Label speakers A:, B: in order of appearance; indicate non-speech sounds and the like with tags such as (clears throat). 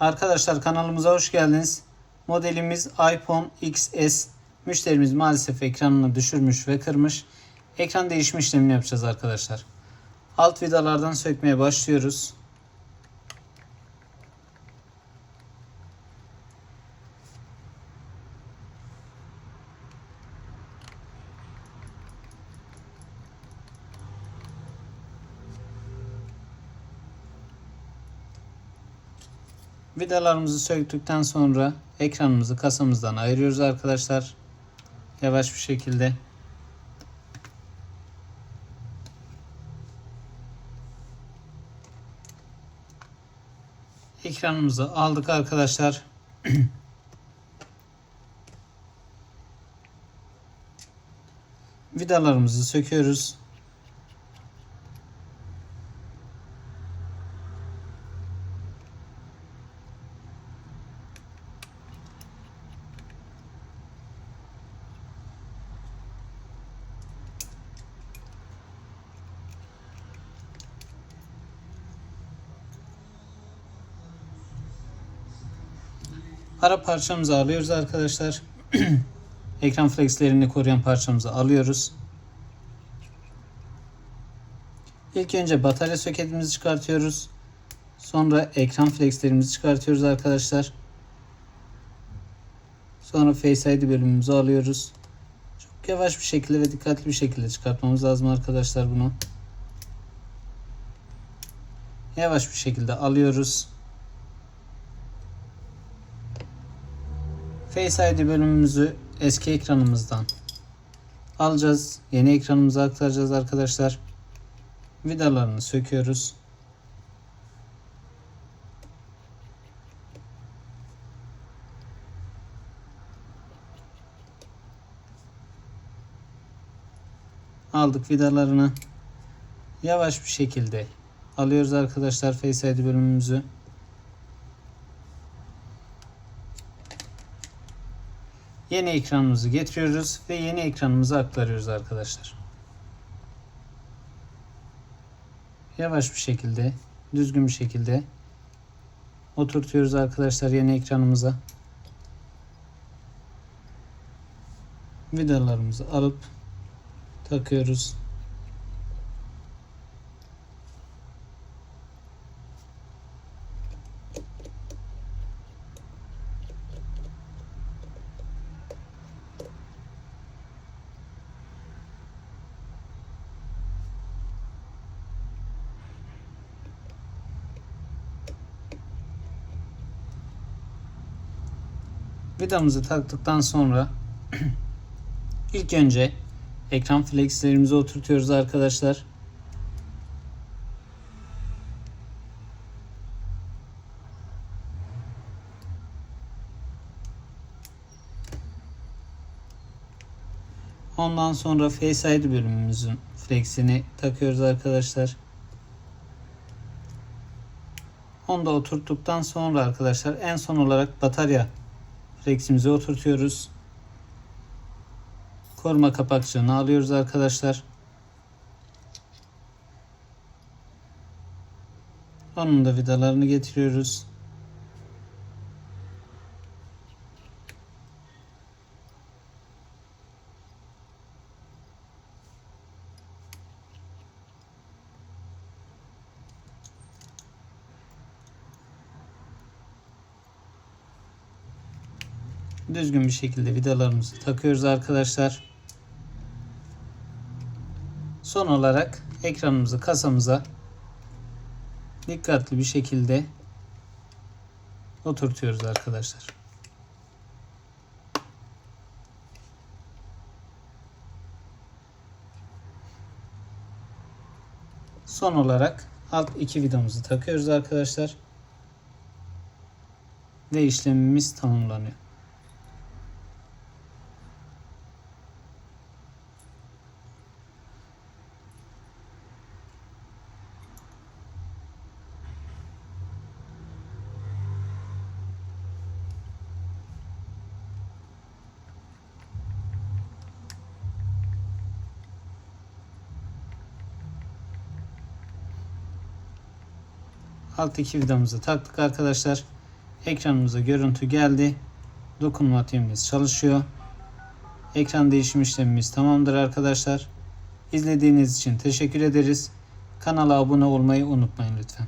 A: Arkadaşlar kanalımıza hoş geldiniz. Modelimiz iPhone XS. Müşterimiz maalesef ekranını düşürmüş ve kırmış. Ekran değişim işlemini yapacağız arkadaşlar. Alt vidalardan sökmeye başlıyoruz. Vidalarımızı söktükten sonra ekranımızı kasamızdan ayırıyoruz arkadaşlar. Yavaş bir şekilde. Ekranımızı aldık arkadaşlar. (clears throat) Vidalarımızı söküyoruz. Ara parçamızı alıyoruz arkadaşlar. (clears throat) Ekran flexlerini koruyan parçamızı alıyoruz. İlk önce batarya soketimizi çıkartıyoruz. Sonra ekran flexlerimizi çıkartıyoruz arkadaşlar. Sonra Face ID bölümümüzü alıyoruz. Çok yavaş bir şekilde ve dikkatli bir şekilde çıkartmamız lazım arkadaşlar bunu. Yavaş bir şekilde alıyoruz. Face ID bölümümüzü eski ekranımızdan alacağız. Yeni ekranımıza aktaracağız arkadaşlar. Vidalarını söküyoruz. Aldık vidalarını. Yavaş bir şekilde alıyoruz arkadaşlar Face ID bölümümüzü. Yeni ekranımızı getiriyoruz ve yeni ekranımıza aktarıyoruz arkadaşlar. Yavaş bir şekilde, düzgün bir şekilde oturtuyoruz arkadaşlar yeni ekranımıza. Vidalarımızı alıp takıyoruz. Vidamızı taktıktan sonra (clears throat) ilk önce ekran flexlerimizi oturtuyoruz arkadaşlar. Ondan sonra Face ID bölümümüzün flexini takıyoruz arkadaşlar. Onu da oturttuktan sonra arkadaşlar en son olarak batarya fleximizi oturtuyoruz. Koruma kapakçığını alıyoruz arkadaşlar. Onun da vidalarını getiriyoruz. Düzgün bir şekilde vidalarımızı takıyoruz arkadaşlar. Son olarak ekranımızı kasamıza dikkatli bir şekilde oturtuyoruz arkadaşlar. Son olarak alt iki vidamızı takıyoruz arkadaşlar. Ve işlemimiz tamamlanıyor. Alt iki vidamızı taktık arkadaşlar. Ekranımıza görüntü geldi. Dokunmatiğimiz çalışıyor. Ekran değişim işlemimiz tamamdır arkadaşlar. İzlediğiniz için teşekkür ederiz. Kanala abone olmayı unutmayın lütfen.